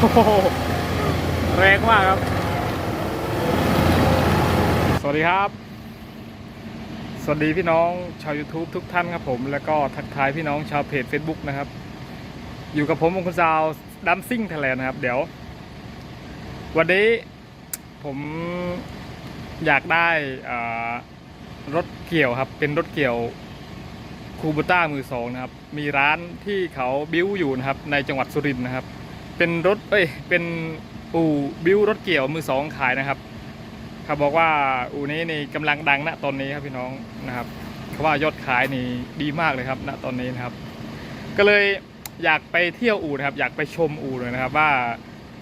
โอ้โหแรงมากครับ สวัสดีครับ สวัสดีพี่น้องชาว YouTube ทุกท่านครับผม แล้วก็ทักทายพี่น้องชาวเพจ Facebook นะครับ อยู่กับผมมงคลซาวดัมซิ่งไทยแลนด์นะครับ เดี๋ยว วันนี้ผมอยากได้รถเกี่ยวครับ เป็นรถเกี่ยวคูบูต้ามือสองนะครับ มีร้านที่เขาบิ้วอยู่นะครับ ในจังหวัดสุรินทร์นะครับ เป็นรถเอ้ยเป็นอู่บิ้วรถเกี่ยวมือสองขายนะครับเขาบอกว่าอู่นี้นี่กำลังดังณตอนนี้ครับพี่น้องนะครับเขาว่ายอดขายนี่ดีมากเลยครับณตอนนี้นะครับ ก็เลยอยากไปเที่ยวอู่นะครับ อยากไปชมอู่เลยนะครับ ว่า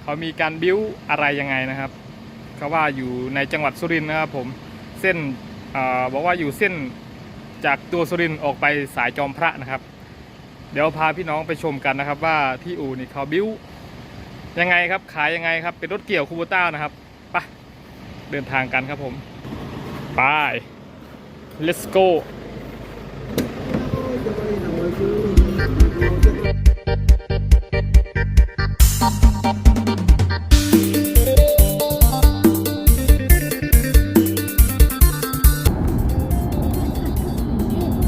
เขามีการบิ้วอะไรยังไงนะครับเขาว่าอยู่ในจังหวัดสุรินทร์นะครับผมเส้นอบอกว่าอยู่เส้นจากตัวสุรินทร์ออกไปสายจอมพระนะครับ เดี๋ยวพาพี่น้องไปชมกันนะครับ ว่าที่อู่นี่เขาบิ้ว ยังไงครับขายยังไงครับ เป็นรถเกี่ยวคูโบต้านะครับไปเดินทางกันครับผมไป let's go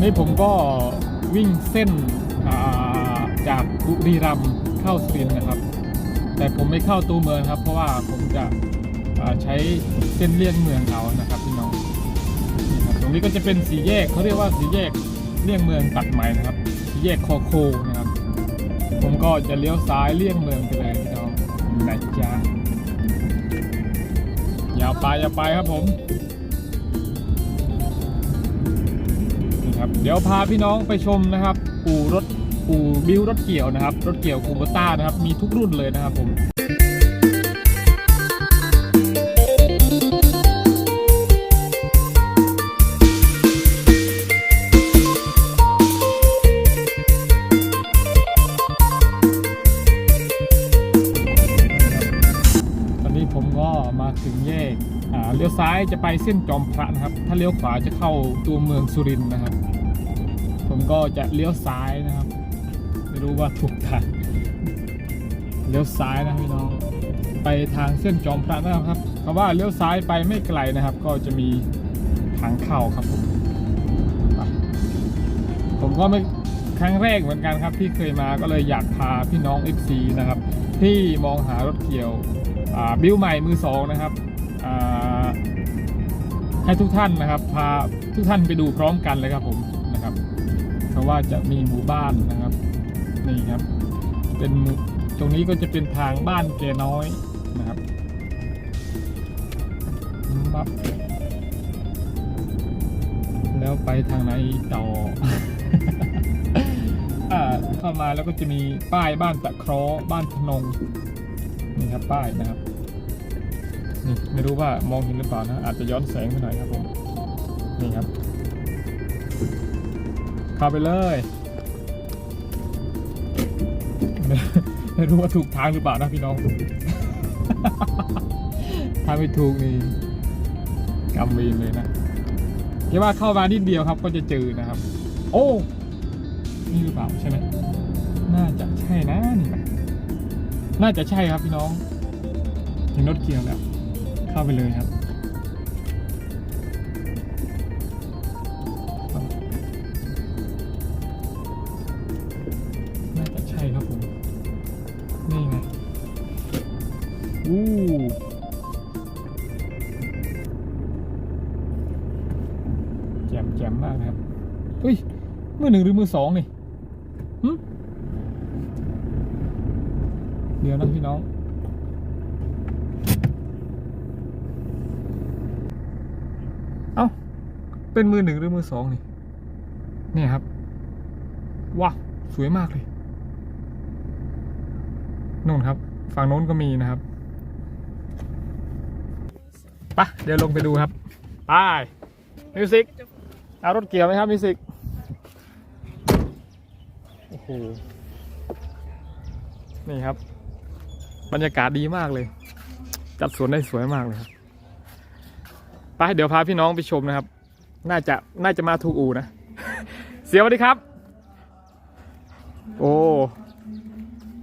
นี่ผมก็วิ่งเส้นจากบุรีรัมย์เข้าสุรินทร์นะครับ แต่ผมไม่เข้าตัวเมืองครับ เพราะว่าผมจะใช้เส้นเลี่ยงเมืองเอานะครับพี่น้องนี่ครับตรงนี้ก็จะเป็นสีแยกเขาเรียกว่าสีแยกเลี่ยงเมืองตัดใหม่นะครับ สีแยกคอโคนะครับ ผมก็จะเลี้ยวซ้ายเลี่ยงเมืองไปเลยพี่น้องนะจ๊ะอย่าไปอย่าไปครับผมนี่ครับ เดี๋ยวพาพี่น้องไปชมนะครับ อู่รถ อู่บิวรถเกี่ยวนะครับ รถเกี่ยวคูโบต้านะครับ มีทุกรุ่นเลยนะครับผมตอนนี้ผมก็มาถึงแยกอ่าเลี้ยวซ้ายจะไปเส้นจอมพระนะครับ ถ้าเลี้ยวขวาจะเข้าตัวเมืองสุรินทร์นะครับ ผมก็จะเลี้ยวซ้ายน ไม่รู้ว่าถูกทางเลี้ยวซ้ายนะพี่น้อง ไปทางเส้นจอมพระนะครับคำว่าเลี้ยวซ้ายไปไม่ไกลนะครับ ก็จะมีทางเข้าครับผมผมก็ไม่ครั้งแรกเหมือนกันครับ ที่เคยมาก็เลยอยากพาพี่น้อง FC นะครับ ที่มองหารถเกี่ยวบิวใหม่มือสองนะครับให้ทุกท่านนะครับ พาทุกท่านไปดูพร้อมกันเลยครับผมนะครับ เพราะว่าจะมีหมู่บ้านนะครับ นี่ครับ เป็นตรงนี้ก็จะเป็นทางบ้านแกน้อยนะครับบับแล้วไปทางไหนต่ออ่าเข้ามาแล้วก็จะมีป้ายบ้านตะเคราะบ้านพนงนี่ครับป้ายนะครับนี่ไม่รู้ว่ามองเห็นหรือเปล่านะอาจจะย้อนแสงไปหน่อยครับผมนี่ครับเข้าไปเลย ไม่รู้ว่าถูกทางหรือเปล่านะพี่น้อง ถ้าไม่ถูกนี่กำวีนเลยนะคิดว่าเข้ามานิดเดียวครับ ก็จะเจอนะครับ โอ้นี่หรือเปล่าใช่ไหมน่าจะใช่นะนี่นะน่าจะใช่ครับพี่น้องเห็นรถเกียวแล้ว เข้าไปเลยครับ อหนึ่งหรือมือสองนี่เดี๋ยวนะพี่น้องเอ้าเป็นมือหนึ่งหรือมือสองนี่เนี่ยครับว้าวสวยมากเลยนู่นครับ ฝั่งโน้นก็มีนะครับไปะเดี๋ยวลงไปดูครับไปมิวสิกเอารถเกี่ยวไหมครับมิวสิก หนี่ครับ บรรยากาศดีมากเลย จัดสวนได้สวยมากเลยครับไปเดี๋ยวพาพี่น้องไปชมนะครับ น่าจะน่าจะมาถูกอู่นะ เสียสวัสดีครับ โอ้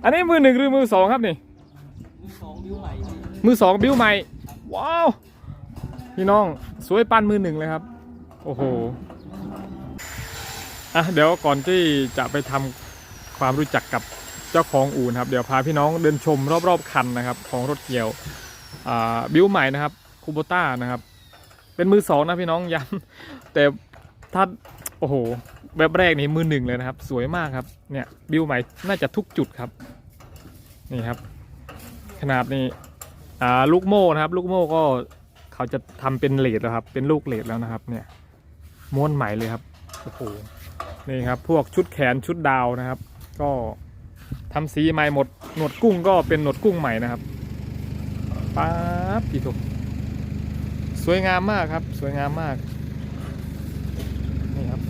อันนี้มือหนึ่งหรือมือสองครับนี่มือสองบิ้วใหม่ ว้าว พี่น้องสวยปั้นมือหนึ่งเลยครับ โอ้โหอะเดี๋ยวก่อนที่จะไปทำ ความรู้จักกับเจ้าของอู่นะครับ เดี๋ยวพาพี่น้องเดินชมรอบๆคันนะครับ ของรถเกี่ยวบิ้วใหม่นะครับคูโบต้านะครับ เป็นมือสองนะพี่น้องย้ำแต่ถ้าโอ้โหแบบแรกนี่มือหนึ่งเลยนะครับ สวยมากครับเนี่ยบิ้วใหม่น่าจะทุกจุดครับนี่ครับ ขนาดนี้อ่ลูกโม่นะครับ ลูกโม่ก็เขาจะทำเป็นเลดแล้วครับ เป็นลูกเลดแล้วนะครับ เนี่ยม้วนใหม่เลยครับโอ้โหนี่ครับ พวกชุดแขนชุดดาวนะครับ ก็ทำสีใหม่หมดหนวดกุ้งก็เป็นหนวดกุ้งใหม่นะครับป๊าบพี่ทุกสวยงามมากครับ สวยงามมากนี่ครับ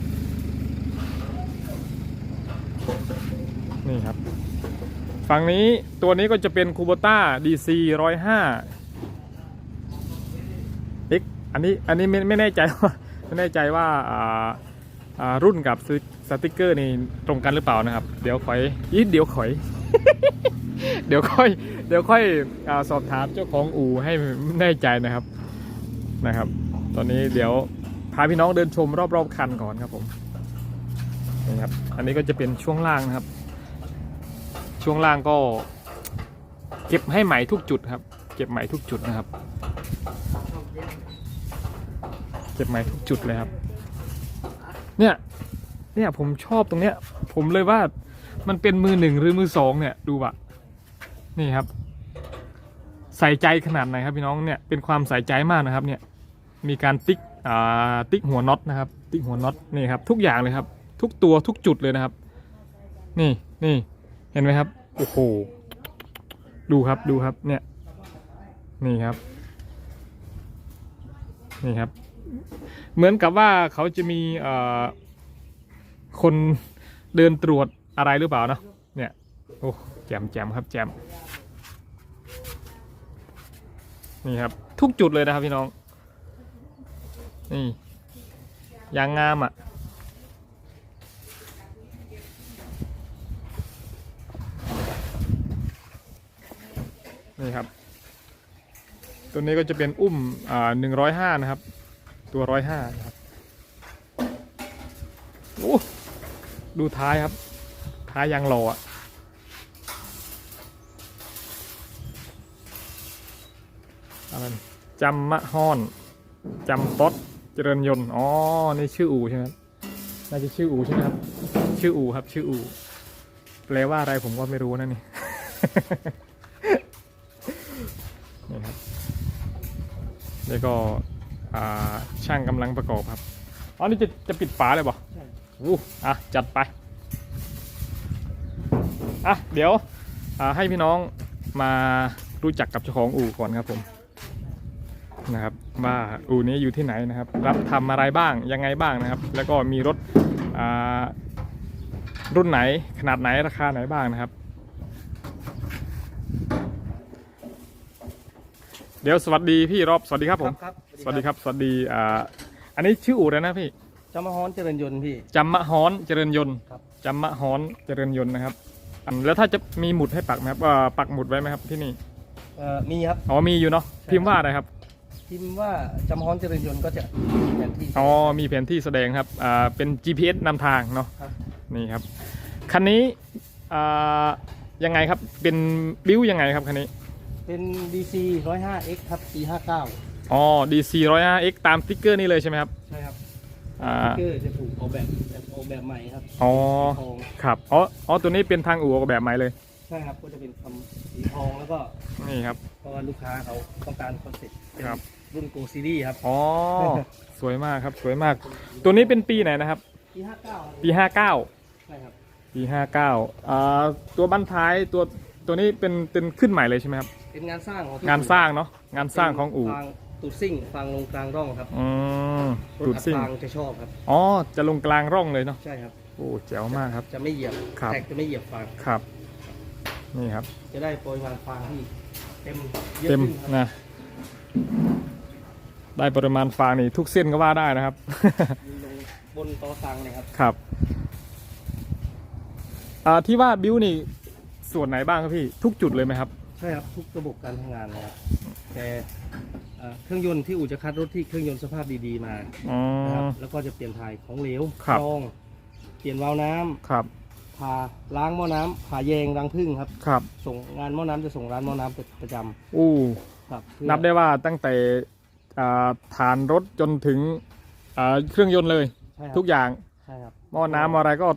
นี่ครับ ฝั่งนี้ตัวนี้ก็จะเป็นคูโบต้า DC 105 X อันนี้อันนี้ไม่ไม่แน่ใจว่าไม่แน่ใจว่าอ่าอ่ารุ่นกับสติสติกเกอร์นี่ตรงกันหรือเปล่านะครับ เดี๋ยวค่อยอีเดี๋ยวค่อย เดี๋ยวค่อย เดี๋ยวค่อยอสอบถามเจ้าของอู่ให้แน่ใจนะครับนะครับ ตอนนี้เดี๋ยวพาพี่น้องเดินชมรอบๆคันก่อนครับผมนี่ครับ อันนี้ก็จะเป็นช่วงล่างนะครับ ช่วงล่างก็เก็บให้ใหม่ทุกจุดครับ เก็บใหม่ทุกจุดนะครับ เก็บใหม่ทุกจุดเลยครับ เนี่ย เนี่ยผมชอบตรงเนี้ย ผมเลยว่า มันเป็นมือหนึ่งหรือมือสองเนี่ยดูบะนี่ครับ ใส่ใจขนาดไหนครับพี่น้องเนี่ยเป็นความใส่ใจมากนะครับเนี่ยมีการติ๊กอ่าติ๊กหัวน็อตนะครับ ติ๊กหัวน็อตนี่ครับทุกอย่างเลยครับ ทุกตัวทุกจุดเลยนะครับ นี่นี่เห็นไหมครับโอ้โหดูครับดูครับเนี่ยนี่ครับนี่ครับ เหมือนกับว่าเขาจะมีอ่อคนเดินตรวจ อะไรหรือเปล่าเนาะเนี่ยโอ้แจมแจมครับแจมนี่ครับ ทุกจุดเลยนะครับพี่น้อง นี่ยางงามอะนี่ครับ ตัวนี้ก็จะเป็นอุ้มอ่าหนึ่งร้อยห้านะครับ ตัวร้อยห้านะครับโอ้ดูท้ายครับ ท้ายยางหล่ออะอะไรนี่จำมะฮอนจำป๊อตเจริญยนต์อ๋อนี่ชื่ออู่ใช่ไหมครับน่าจะชื่ออู่ใช่ไหมครับ ชื่ออู่ครับ ชื่ออู่แปลว่าอะไรผมก็ไม่รู้นะนี่นี่ครับแล้วก็อ่าช่างกำลังประกอบครับอ๋อนี่จะจะปิดฝาเลยบ่ใช่อู้อะ จัดไป อะเดี๋ยวอ่าให้พี่น้องมารู้จักกับเจ้าของอู่ก่อนครับผมนะครับว่าอู่นี้อยู่ที่ไหนนะครับ รับทำอะไรบ้างยังไงบ้างนะครับ แล้วก็มีรถอ่ารุ่นไหนขนาดไหนราคาไหนบ้างนะครับ เดี๋ยวสวัสดีพี่รอบสวัสดีครับผมครับสวัสดีครับสวัสดีอ่าอันนี้ชื่ออู่แล้วนะพี่จำมาฮอนเจริญยนต์พี่จำมะฮ้อนเจริญยนต์ครับจำมะฮ้อนเจริญยนต์นะครับ อันแล้วถ้าจะมีหมุดให้ปักไหมครับเอ่อปักหมุดไว้ไหมครับที่นี่เอ่อมีครับ อ๋อมีอยู่เนาะใช่ พิมพ์ว่าอะไรครับพิมพ์ว่าจำมาฮอนเจริญยนต์ก็จะมีแผนที่ อ๋อมีแผนที่แสดงครับอ่าเป็น GPS นำทางเนาะครับ นี่ครับคันนี้อ่ายังไงครับเป็นบิ้วยังไงครับคันนี้เป็น DC 105X ครับปี59 อ๋อ DC 105X ตามสติ๊กเกอร์นี่เลยใช่ไหมครับ ใช่ครับ อ่าสติ๊กเกอร์จะถูกออกแบบแบบออกแบบใหม่ครับอ๋อทองครับอ๋ออ๋อตัวนี้เป็นทางอู่ออกแบบใหม่เลยใช่ครับก็จะเป็นคำสีทองแล้วก็นี่ครับเพราะว่าลูกค้าเขาต้องการคอนเซ็ปต์เป็นครับรุ่นโกซีรีส์ครับอ๋อสวยมากครับสวยมาก ตัวนี้เป็นปีไหนนะครับ ปี59ครับปีห้าเก้าใช่ครับปีห้าเก้าอ่าตัวบั้นท้ายตัวตัวนี้เป็นเป็นขึ้นใหม่เลยใช่ไหมครับเป็นงานสร้างของที่งานสร้างเนาะงานสร้างของอู่ฟาง ตูดซิ่งฟางลงกลางร่องครับอืมรถตูดอัดซิ่งฟางจะชอบครับ อ๋อ จะลงกลางร่องเลยเนาะใช่ครับ โอ้แจ๋วมากครับ จะไม่เหยียบครับ แท็กจะไม่เหยียบฟาง ครับ นี่ครับ จะได้ปริมาณฟางที่เต็มเยอะเต็มขึ้นครับนะ ได้ปริมาณฟางนี่ทุกเส้นก็ว่าได้นะครับมีลงบนต่อสังเลยครับครับอ่าที่ว่าบิวนี่ส่วนไหนบ้างครับพี่ ทุกจุดเลยไหมครับ ใช่ครับทุกระบบการทำงานเลยครับอแต่เอ่อเครื่องยนต์ที่อู่จะคัดรถที่เครื่องยนต์สภาพดีๆมาอ๋อ นะครับแล้วก็จะเปลี่ยนถ่ายของเหลวครับกรองเปลี่ยนวาล์วน้ำครับ ผ่าล้างหม้อน้ำผ่าแยงรังผึ้งครับ ครับ ส่งงานหม้อน้ำจะส่งร้านหม้อน้ำเป็นประจอู้ำครับเพื่อนับได้ว่าตั้งแต่อ่าฐานรถจนถึงอ่าเครื่องยนต์เลย ใช่ครับทุกอย่างใช่ครับหม้อน้ำอะไรก็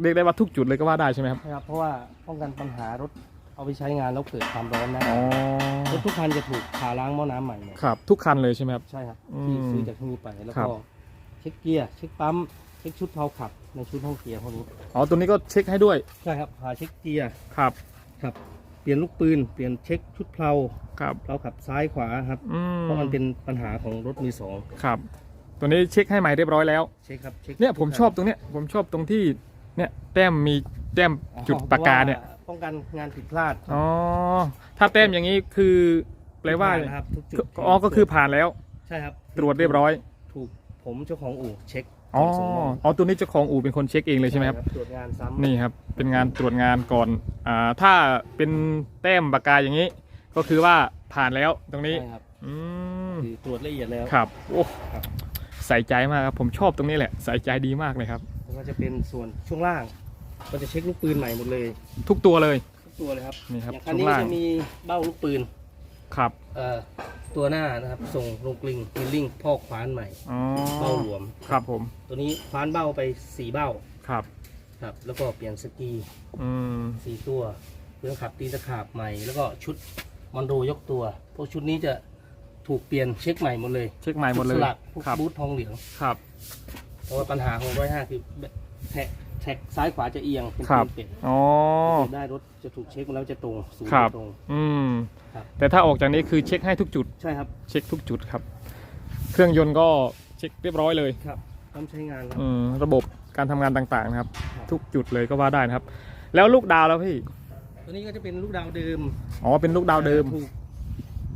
เรียกได้ว่าทุกจุดเลยก็ว่าได้ใช่ไหมครับ ใช่ครับเพราะว่าป้องกันปัญหารถ เอาไปใช้งานแล้วเกิดความร้อนนะอ๋อรถทุกคันจะถูกผ่าล้างหม้อน้ำใหม่หมดครับ ทุกคันเลยใช่ไหมครับ ใช่ครับอืมที่ซื้อจากที่นี่ไปแล้วครัก็บ เช็คเกียร์เช็คปั๊มเช็คชุดเพลาขับในชุดห้องเกียร์พวกนี้อ๋อตัวนี้ก็เช็คให้ด้วยใช่ครับผ่าเช็คเกียร์ครับครับเปลี่ยนลูกปืนเปลี่ยนเช็คชุดเพลาครับเพลาขับซ้ายขวาครับอืมเพราะมันเป็นปัญหาของรถมือสองครับ ตัวนี้เช็คให้ใหม่เรียบร้อยแล้ว เช็คครับเช็คเนี่ยผมชอบตรงเนี้ยผมชอบตรงที่เนี่ยแต้มมีแต้มอ๋อจุดปากกาเนี่ย พระว่ ป้องกันงานผิดพลาดอ๋อถ้าแต้มอย่างนี้คือแปลว่านะครับทุกจุดอ๋อก็คือผ่านแล้ว ใช่ครับ ตรวจเรียบร้อย ถูกผมเจ้าของอู่เช็คอ๋อส่งมอบอ๋อตัวนี้เจ้าของอู่เป็นคนเช็คเองเลยใช่ไหมครับตรวจงานซ้ำนี่ครับเป็นงานตรวจงานก่อนอ่าถ้าเป็นแต้มปากกาอย่างนี้ ก็คือว่าผ่านแล้วตรงนี้ใช่ครับอืมคือตรวจละเอียดแล้วครับโอ้ครับใส่ใจมากครับผมชอบตรงนี้แหละใส่ใจดีมากเลยครับแล้วก็จะเป็นส่วนช่วงล่าง ก็จะเช็คลูกปืนใหม่หมดเลยทุกตัวเลย ทุกตัวเลยครับนี่ครับอย่างคันช่วนี้งล่าง จะมีเบ้าลูกปืนครับเอ่อตัวหน้านะครับส่งลงกลิงมิลลิ่งพอกคว้านใหม่ อ๋อเบ้าหลวม ครับผมตัวนี้คว้านเบ้าไปสี่เบ้าครับ ครับ แล้วก็เปลี่ยนสกีอืมสี่ตัวเครื่องขับตีตะขาบใหม่ แล้วก็ชุดมอนโดยกตัว พวกชุดนี้จะถูกเปลี่ยนเช็คใหม่หมดเลยเช็คใหม่หมดเลยชุสลักพวกครับบูททองเหลือง ครับ เพราะว่าปัญหาของร้อยห้าคือแท็ก แท็กซ้ายขวาจะเอียงเป็นครับเป็นอ๋อเป็นได้รถจะถูกเช็คมาแล้วจะตรงศูนย์ครับจะตรง อืม ครับ แต่ถ้าออกจากนี้คือเช็คให้ทุกจุด ใช่ครับเช็คทุกจุดครับ เครื่องยนต์ก็เช็คเรียบร้อยเลย ครับต้องใช้งานครับ อืม ระบบการทำงานต่างๆนะครับ ครับ ทุกจุดเลยก็ว่าได้นะครับ แล้วลูกดาวแล้วพี่ ตัวนี้ก็จะเป็นลูกดาวเดิมอ๋อ เป็นลูกดาวเดิม ถูก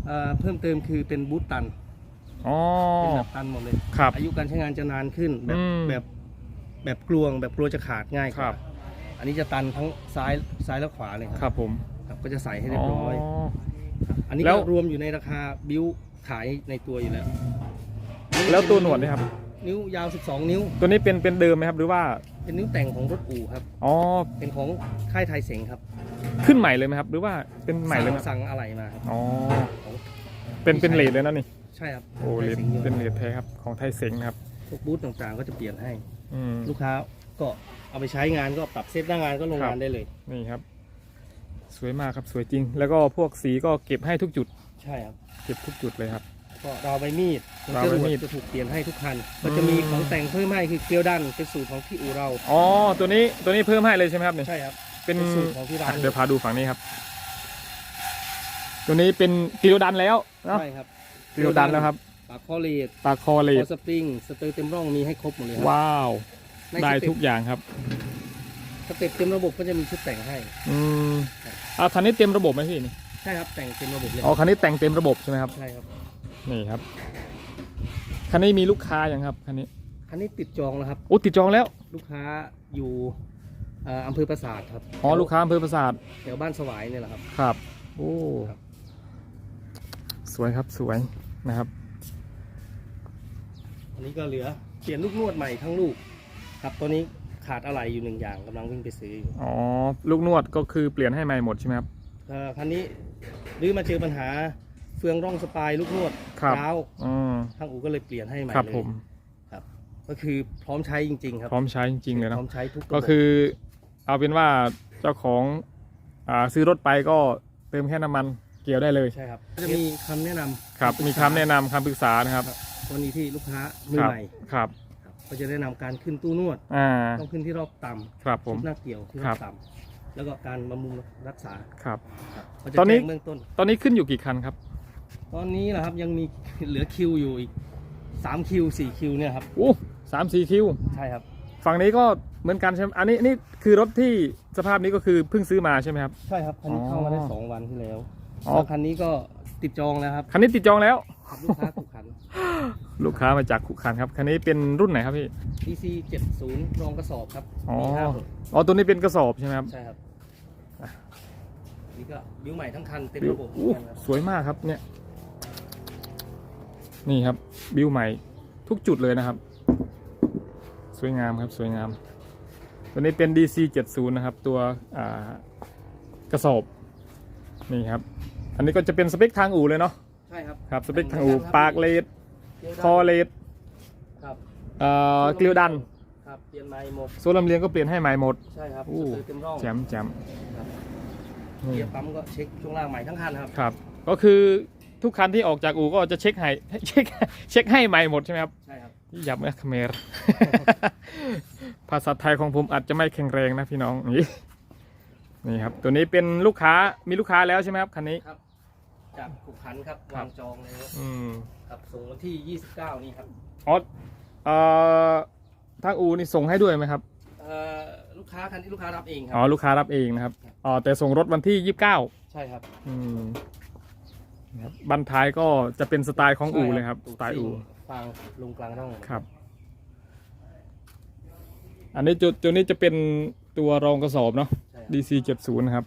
เอ่อเพิ่มเติมคือเป็นบูทตันอ๋อ เป็นแบบตันหมดเลย ครับ อายุการใช้งานจะนานขึ้นแบบอืม แบบ แบบกลวงแบบกลัวจะขาดง่ายกครัว่าบอันนี้จะตันทั้งซ้ายซ้ายและขวาเลยครับผมครับ ก็จะใส่ให้เรียบร้อยอันนี้แล้ก็ว รวมอยู่ในราคาบิวขายในตัวอยู่แล้วแล้วตัวหนวดเนี่ยครับ นิ้วยาว 12 นิ้ว ตัวนี้เป็นเป็นเดิมไหมครับหรือว่าเป็นนิ้วแต่งของรถอู่ครับ อ๋อเป็นของค่ายไทยเสงครับขึ้นใหม่เลยไหมครับ หรือว่าเป็นใหม่เลยไหมสั่งสั่งอะไรมาครับ อ๋อของ เป็นเป็นเลทเลยนะนี่ใช่ครับโอ้ไทเลยทสงอยู่เป็นเลทแท้ครับของไทยเซ็งนะครับพวกบูธต่างๆ ก็จะเปลี่ยนให้ อืม ลูกค้าก็เอาไปใช้งานก็ปรับเซตหน้างานก็ลงครับ งานได้เลย นี่ครับ สวยมากครับสวยจริง แล้วก็พวกสีก็เก็บให้ทุกจุด ใช่ครับ เก็บทุกจุดเลยครับ ก็ราวใบมีดราวใบมีดจะถูกเปลี่ยนให้ทุกคัน ก็จะมีของแต่งเพิ่มให้คือเกลียวดันเป็นสูตรของที่อู่เรา อ๋อตัวนี้ตัวนี้เพิ่มให้เลยใช่ไหมครับเนี่ยใช่ครับ เป็นเป็นสูตรของที่ร้านอะเดี๋ยวพาดูฝั่งนี้ครับ ตัวนี้เป็นกิโลดันแล้วเนาะใช่ครับกิโลดันแล้วครับ ปากคอเลดปากคอเลคดอสปริงสเตอร์เต็มร่องมีให้ครบหมดเลยครัว้าว ในได้สเต็ปทุกอย่างครับสเต็ปเต็มระบบก็จะมีชุดแต่งให้ อืมอ่าคันนี้เต็มระบบไหมพี่นี่ใช่ครับแต่งเต็มระบบเลยอ๋อคันนี้แต่งเต็มระบบใช่ไหมครับใช่ครับนี่ครับคันนี้มีลูกค้ายังครับคันนี้คันนี้ติดจองแล้วครับ โอ้ติดจองแล้วลูกค้าอยู่เอ่ออำเภอปราสาทครับอ๋อลูกค้าอำเภอปราสาทแถวบ้านสวายเนี่ยแหละครับ ครับ โอ้ครับ สวยครับสวยนะครับ อันนี้ก็เหลือเปลี่ยนลูกนวดใหม่ทั้งลูก ครับตัวนี้ขาดอะไรอยู่หนึ่งอย่างกำลังวิ่งไปซื้ออยู่อ๋อ ลูกนวดก็คือเปลี่ยนให้ใหม่หมดใช่ไหมครับ เอ่อคันนี้หรือมาเจอปัญหาเฟืองร่องสปายลูกนวดครับ ร้าวอืมทางอู่ก็เลยเปลี่ยนให้ใหม่ครับเลยผมครับก็คือพร้อมใช้จริง ๆ ครับพร้อมใช้จริงๆเลยพเนาะ ร้อมใช้ทุกระบบก็คือเอาเป็นว่าเจ้าของอ่าซื้อรถไปก็เติมแค่น้ำมันเกี่ยวได้เลย ใช่ครับก็จะมีคำแนะนำ ครับ มีคำแนะนำคำปรึกษานะครับ กรณีที่ลูกค้ามือครับใหม่ครับครับก็จะแนะนำการขึ้นตู้นวด อ่าต้องขึ้นที่รอบต่ำครับผม ชุดหน้าเกี่ยวที่รครัอบบ ต่ำแล้วก็การบำรุงรักษาครับ ครับก็จะตอนนี้ แจ้งเบื้องต้น ตอนนี้ขึ้นอยู่กี่คันครับตอนนี้นะครับยังมี เหลือคิวอยู่อีก3คิว4คิวเนี่ยครับ อู้สามสี่คิว ใช่ครับ ฝั่งนี้ก็เหมือนกันใช่ไหมอันนี้นี่คือรถที่สภาพนี้ก็คือเพิ่งซื้อมาใช่ไหมครับ ใช่ครับคันนี้อ๋อเข้ามาได้สองวันที่แล้วอ๋อ แล้วคันนี้ก็ติดจองแล้วครับคันนี้ติดจองแล้ว ครับลูกค้าถูกคัน ลูกค้ามาจากขุขันครับคันนี้เป็นรุ่นไหนครับพี่ DC 70รองกระสอบครับอ๋อมีห้าหกอ๋อตัวนี้เป็นกระสอบใช่ไหมครับ ใช่ครับนี่ก็บิ้วใหม่ทั้งคันเต็มระบบเหมือู้อนกันครับสวยมากครับเนี่ย นี่ครับบิวใหม่ทุกจุดเลยนะครับ สวยงามครับสวยงาม ตัวนี้เป็น DC 70นะครับ ตัวอ่ากระสอบนี่ครับ อันนี้ก็จะเป็นสเปคทางอู่เลยเนาะ ใช่ครับครับสเปคทางอู่ปากเลดเกลียว คอเลดครับเอ่อเกลียวดันครับเปลี่ยนไม้หมดโซ่ลำเลียงก็เปลี่ยนให้ใหม่หมดใช่ครับอู้สเตอร์เต็มร่องแจมแจมครับนี่เกียร์ปั๊มก็เช็คช่วงล่างใหม่ทั้งคันครับครับ ก็คือทุกคันที่ออกจากอู่ก็จะเช็คให้เช็คเช็คให้ใหม่หมดใช่ไหมครับใช่ครับยับเมื่อคเมรภาษาไทยของผมอาจจะไม่แข็งแรงนะพี่น้องนี่นี่ครับตัวนี้เป็นลูกค้ามีลูกค้าแล้วใช่ไหมครับคันนี้ครับ จากขุขันครับครับวางจองเลยครับอืมครับส่งวันที่ 29 นี้ครับอ๋อเอ่อทางอูนี่ส่งให้ด้วยไหมครับเอ่อลูกค้าคันที่ลูกค้ารับเองครัอ๋อลูกค้ารับเองนะครับอ๋อแต่ส่งรถวันที่ยี่สิบเก้าใช่ครับอืมครับบันท้ายก็จะเป็นสไตล์ของอูเลยครับสไตล์อูฟางลงกลางร่องครับ อันนี้จุดตัวนี้จะเป็นตัวรองกระสอบเนาะ ใช่ครับ DC 70นะครับ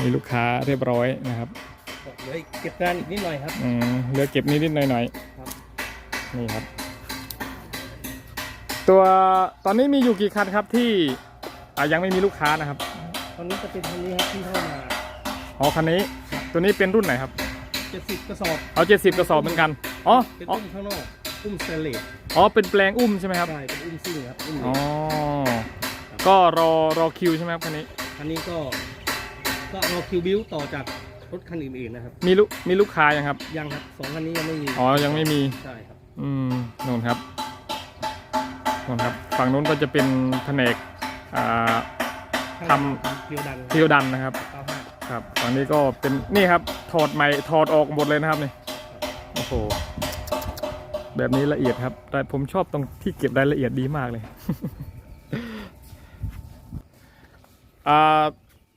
มีลูกค้าเรียบร้อยนะครับ เหลืออีกเก็บงานอีกนิดหน่อยครับอืมเหลือเก็บนิดๆหน่อยครับๆนี่ครับ ตัวตอนนี้มีอยู่กี่คันครับที่อ่ายังไม่มีลูกค้านะครับตอนนี้จะเป็นคันนี้ครับที่เข้ามา อ๋อคันนี้ ตัวนี้เป็นรุ่นไหนครับ 70 กระสอบเอา 70 กระสอบเหมือนกันอ๋อเป็นอ๋ออุ้มข้างนอกอุ้มสเตนเลสอ๋อเป็นแปลงอุ้มใช่ไหมครับ ใช่เป็นอุ้มซิ่งครับอุ้มเหล็อ๋กอก็รอรอคิวใช่ไหมครับคันนี้ คันนี้ก็ก็รอคิวบิวต่อจาก รถคันอื่นๆนะครับ มีลูกมีลูกค้ายังครับ ยังครับสองคันนี้ยังไม่มีอ๋อยังไม่มี ใช่ครับ อืมนู่นครับนู่นครับ ฝั่งนู้นก็จะเป็นแผนกอ่า ทำเกียวดันเทียวดันนะครับ เก้าห้าครับฝั่งนี้ก็เป็นนี่ครับ ถอดใหม่ถอดออกหมดเลยนะครับนี่โอ้โหแบบนี้ละเอียดครับ แต่ผมชอบตรงที่เก็บรายละเอียดดีมากเลย อ่า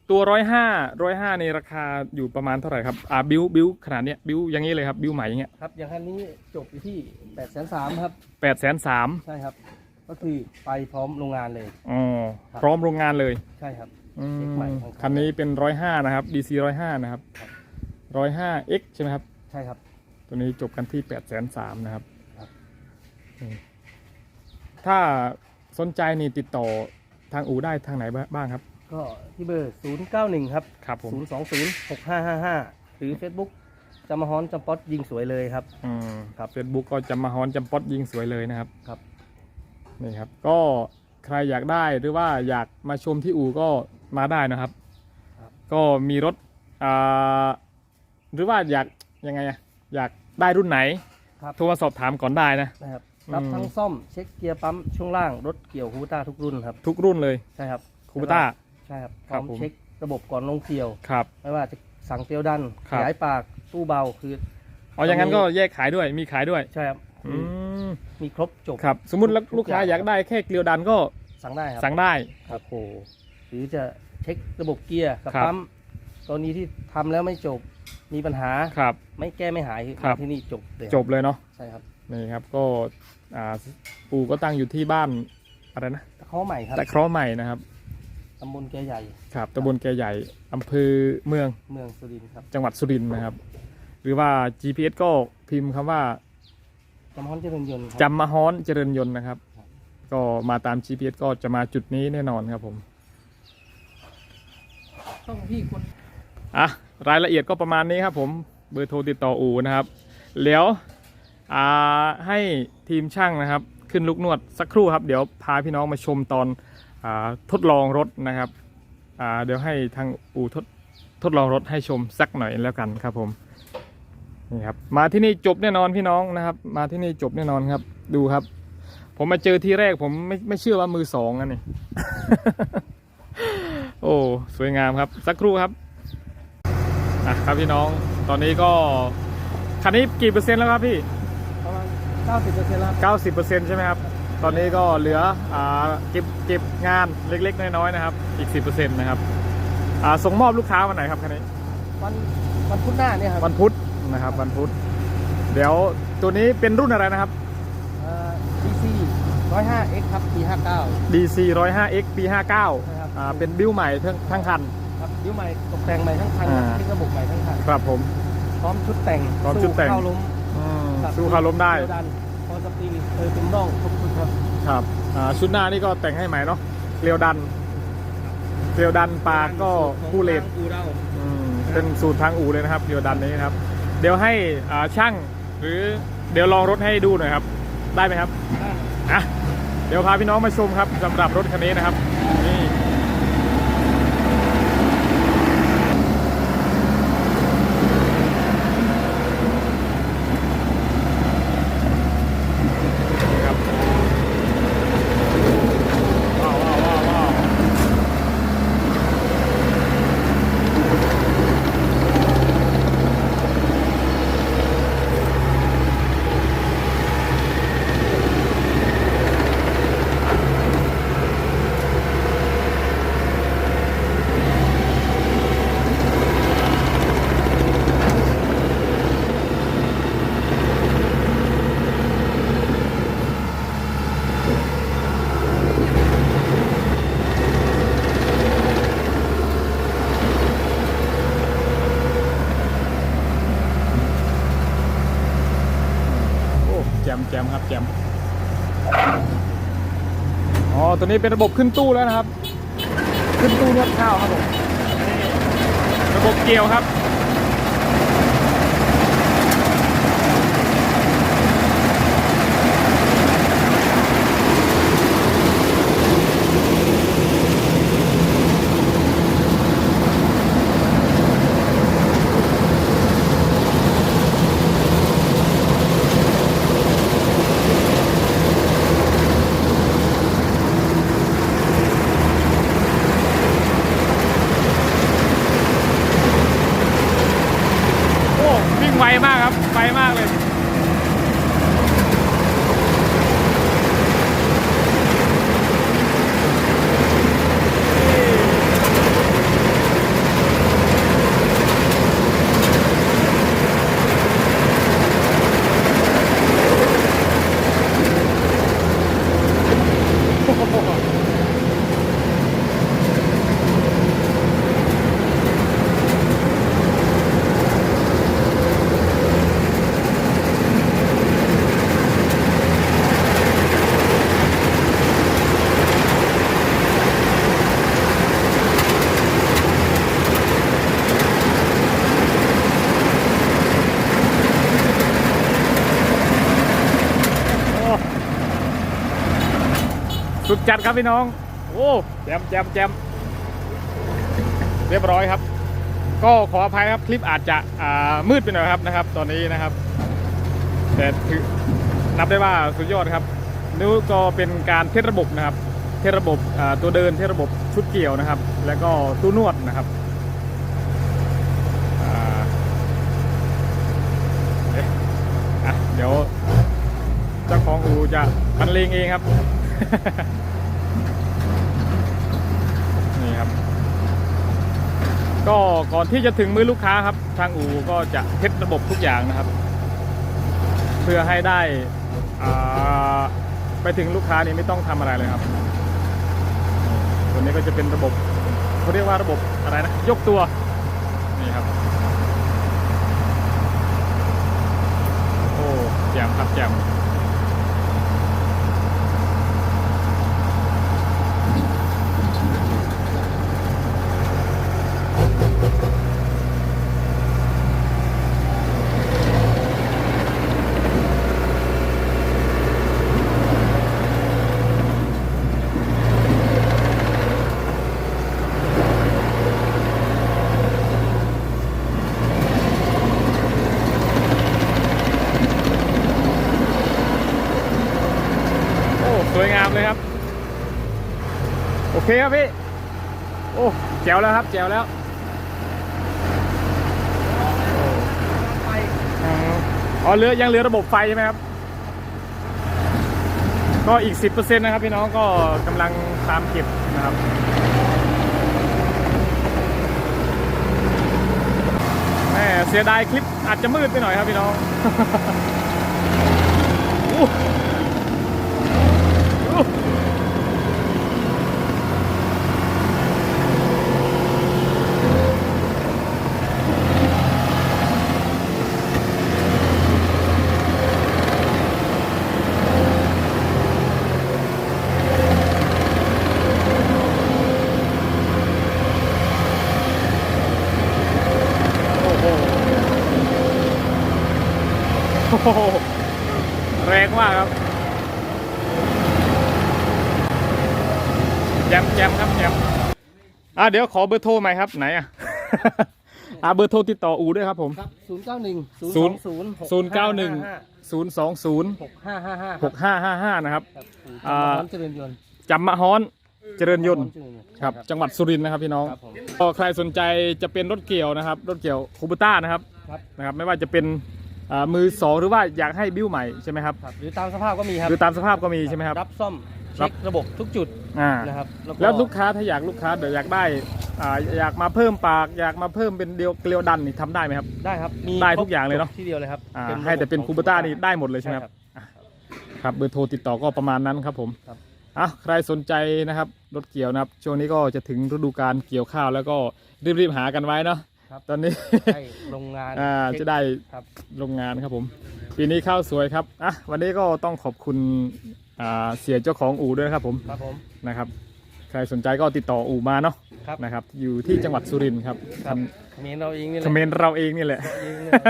ตัวร้อยห้าร้อยห้าในราคาอยู่ประมาณเท่าไหร่ครับอ่าบิวบิวขนาดเนี้ยบิวอย่างนี้เลยครับบิวใหม่อย่างเงี้ยครับ อย่างคันนี้จบอยู่ที่แปดแสนสามครับแปดแสนสามใช่ครับ ก็คือไปพร้อมโรงงานเลย อ๋อครับพร้อมโรงงานเลยใช่ครับ อืเช็คมใหม่ของเขาคันนี้เป็นร้อยห้านะครับ DC ร้อยห้านะครับครับร้อยห้า X ใช่ไหมครับ ใช่ครับ ตัวนี้จบกันที่แปดแสนสามนะครับครับ อืมถ้าสนใจนี่ติดต่อทางอูได้ทางไหนบ้างครับ ก็ที่เบอร์ 091 ครับ ครับผม020 6555 หรือ Facebook จำมาฮอนจำป๊อตยิงสวยเลยครับ อืมครับ เฟซบุ๊กก็จะมาฮอนจำป๊อดยิงสวยเลยนะครับ ครับ นี่ครับ ก็ใครอยากได้หรือว่าอยากมาชมที่อูก็มาได้นะครับ ครับ ก็มีรถอ่าหรือว่าอยากยังไงอะอยากได้รุ่นไหนครับ โทรมาสอบถามก่อนได้นะ นะครับอืมรับทั้งซ่อมเช็คเกียร์ปั๊มช่วงล่างรถเกี่ยวคูต้าทุกรุ่นครับ ทุกรุ่นเลยใช่ครับคูปต้า ใช่ครับพครัร้บอมผมเช็คระบบก่อนลงเกี่ยว ครับ ไม่ว่าจะสั่งเกลียวดันคขรับยายปากตู้เบาคือเอาอย่างนั้นก็แยกขายด้วยมีขายด้วยใช่ครับอืมมีครบจบครับสมมุติแล้วทุกลูกค้าอย่างอยากได้แค่เกลียวดันก็สั่งได้ครับสั่งได้ครับโอ้โหหรือจะเช็คระบบเกียร์กับครับปั๊มกรณีที่ทำแล้วไม่จบมีปัญหาครับ ไม่แก้ไม่หายคือครับที่นี่จบเลยจบเลยเนาะใช่ครับนี่ครับก็อ่าปูก็ตั้งอยู่ที่บ้านอะไรนะตะข้อใหม่ครับตะเคราะห์ใหม่นะครับ ตำบลแกใหญ่ ครับตำบลแกใหญ่อำเภอเมืองเมืองสุรินทร์ครับจังหวัดสุรินทร์นะครับ หรือว่า GPS ก็พิมพ์คำว่าจำฮอนเจริญยนต์ครับ จำมาฮ้อนเจริญยนต์นะครับ ครับ ก็มาตาม GPS ก็จะมาจุดนี้แน่นอนครับผม ต้องพี่คนอะรายละเอียดก็ประมาณนี้ครับผมเบอร์โทรติดต่ออูนะครับแล้วอ่าให้ทีมช่างนะครับ ขึ้นลูกนวดสักครู่ครับ เดี๋ยวพาพี่น้องมาชมตอนอา ทดลองรถนะครับอ่าเดี๋ยวให้ทางอูทดทดลองรถให้ชมสักหน่อยแล้วกันครับผมนี่ครับมาที่นี่จบแน่นอนพี่น้องนะครับ มาที่นี่จบแน่นอนครับ ดูครับ ผมมาเจอที่แรกผมไม่ไม่เชื่อว่ามือสองอันนี่โอ้สวยงามครับสักครู่ครับอะครับพี่น้องตอนนี้ก็คันนี้กี่เปอร์เซ็นต์แล้วครับพี่ประมาณ90%แล้วครับ90เปอร์เซ็นต์ใช่ไหมครับ ตอนนี้ก็เหลืออ่าเก็บเก็บงานเล็กๆ น้อยๆนะครับ อีก 10เปอร์เซ็นต์นะครับอ่าส่งมอบลูกค้าวันไหนครับคันนี้วันวันพุธหน้าเนี่ยครับวันพุธนะครับวันพุธเดี๋ยวตัวนี้เป็นรุ่นอะไรนะครับเอ่อ DC 105X ครับปี59 DC 105X P ใช่ครับ59อ่าเป็นบิวใหม่ทั้งทั้งคันครับยิ้วใหม่ตกแต่งใหม่ทั้งคันอ่าที่ระบบใหม่ทั้งคันครับผมพร้อมชุดแต่งพร้อมชุดแต่งสู้เข้าล้มอืมครับสู้คาล้มได้เกลียวดันพอสปริงเออเป็นร่องครบทุก ครับอ่าชุดหน้านี่ก็แต่งให้ใหม่เนาะเกลียวดันเกลียวดันปากก็คู่เลนอูเราอืมเป็นสูตรทางอู่เลยนะครับเกลียวดันนี้นะครับ เดี๋ยวให้อ่าช่างหรือเดี๋ยวลองรถให้ดูหน่อยครับ ได้ไหมครับอะเดี๋ยวพาพี่น้องมาชมครับสำหรับรถคันนี้นะครับนี่นี่ครับว้าวว้าวว้าวว้าวโอ้แจมแจมครับแจมอ๋อ ตัวนี้เป็นระบบขึ้นตู้แล้วนะครับ ขึ้นตู้นวดข้าวครับผม ระบบเกลียวครับ สุดจัดครับพี่น้อง โอ้แจมแจมแจมเรียบร้อยครับ ก็ขออภัยครับคลิปอาจจะมืดไปหน่อยครับนะครับ ตอนนี้นะครับ แต่ถือนับได้ว่าสุดยอดครับนี่ก็เป็นการเทสระบบนะครับ เทสระบบตัวเดินเทสระบบชุดเกี่ยวนะครับ แล้วก็ตู้นวดนะครับเอ๊ะอะเดี๋ยวเจ้าของอูจะบรรเลงเองครับ นี่ครับ ก็ก่อนที่จะถึงมือลูกค้าครับ ทางอูก็จะเทสระบบทุกอย่างนะครับ เพื่อให้ได้ไปถึงลูกค้านี่ไม่ต้องทำอะไรเลยครับนี่ตัวนี้ก็จะเป็นระบบเขาเรียกว่าระบบอะไรนะ ยกตัว นี่ครับ โอ้แจ่มครับแจ่ม โอ้ สวยงามเลยครับ โอ เคครับพี่ โอ้แจ๋วแล้วครับ แจ๋วแล้วอ๋อเหลือยังเหลือระบบไฟใช่ไหมครับ ก็อีก 10%นะครับพี่น้องก็กำลังตามเก็บนะครับแมเสียดายคลิปอาจจะมืดไปหน่อยครับพี่น้อง โหแรงมากครับแจมแจมครับแจมอะเดี๋ยวขอเบอร์โทรใหม่ครับไหนอะ อะเบอร์โทรติดต่ออูด้วยครับผม ครับศูนย์เก้าหนึ่งศูนย์ศูนย์เก้าหนึ่งศูนย์สองศูนย์หกห้าห้าห้าหกห้าห้าห้านะครับครับอ่าอ่าเจริญยนต์จำมะฮ้อนเจริญยนต์เจริญยนต์ครับ จังหวัดสุรินทร์นะครับพี่น้องครับผมก็ใครสนใจจะเป็นรถเกี่ยวนะครับ รถเกี่ยวคูบูต้านะครับครับนะครับ ไม่ว่าจะเป็น อ่ามือสองหรือว่าอยากให้บิ้วใหม่ใช่ไหมครับครับหรือตามสภาพก็มีครับหรือตามสภาพก็มีใช่ไหมครับ รับซ่อมรัเช็บคระบบทุกจุดอ่า นะครับก็แล้วลูกค้าถ้าอยากลูกค้าเดี๋ยวอยากได้อ่าอยากมาเพิ่มปาก อยากมาเพิ่มเป็นเดียวเกลียวดันนี่ทำได้ไหมครับ ได้ครับมีได้ครบทุกอย่างเลยเนอะ ที่เดียวเลยครับอ่าระบบให้แต่เป็นของคูบูต้า Kubota นี่ได้หมดเลยใช่ไหมครับ ครับเบอร์โทรติดต่อก็ประมาณนั้นครับผมครับอะใครสนใจนะครับรถเกี่ยวนะครับ ช่วงนี้ก็จะถึงฤดูการเกี่ยวข้าวแล้วก็รีบๆหากันไว้เนาะ ครับ ตอนนี้ให้โรงงานอ่าเช็ค จะได้ครับ โรงงานครับผม ปีนี้ข้าวสวยครับอะวันนี้ก็ต้องขอบคุณอ่าเสียเจ้าของอู่ด้วยนะครับผมครับผม นะครับ ใครสนใจก็ติดต่ออู่มาเนาะครับ นะครับ อยู่ที่จังหวัดสุรินทร์ครับครับเมนเราเองนี่แหคละอมเมนต์เราเองนี่แหละ เองนี่แหละ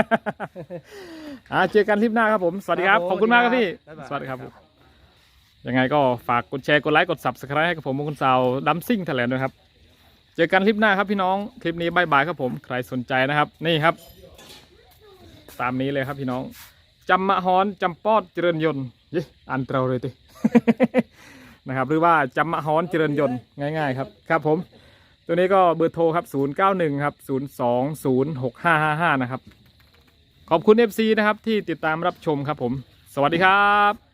อ่าเจอกันคลิปหน้าครับผม สวัสดีครับ ครับผมขอบคุณมากครับพี่ บ๊ายบาย สวัสดีครับยังไงก็ฝากกดแชร์ กดไลค์ กด subscribe ให้กับผมมงคลสาวดัมซิ่งแถลงด้วยครับ เจอกันคลิปหน้าครับพี่น้องคลิปนี้บายบายครับผมใครสนใจนะครับ นี่ครับ ตามนี้เลยครับพี่น้องจำมะฮอนจำปอดเจริญยนต์ยี่อ่านเราเลยตินะครับหรือว่าจำมะฮอนเจริญยนต์ง่าย ๆ ครับครับผม ตัวนี้ก็เบอร์โทรครับ 091ครับ0206555 นะครับ ขอบคุณ FC นะครับที่ติดตามรับชมครับผม สวัสดีครับ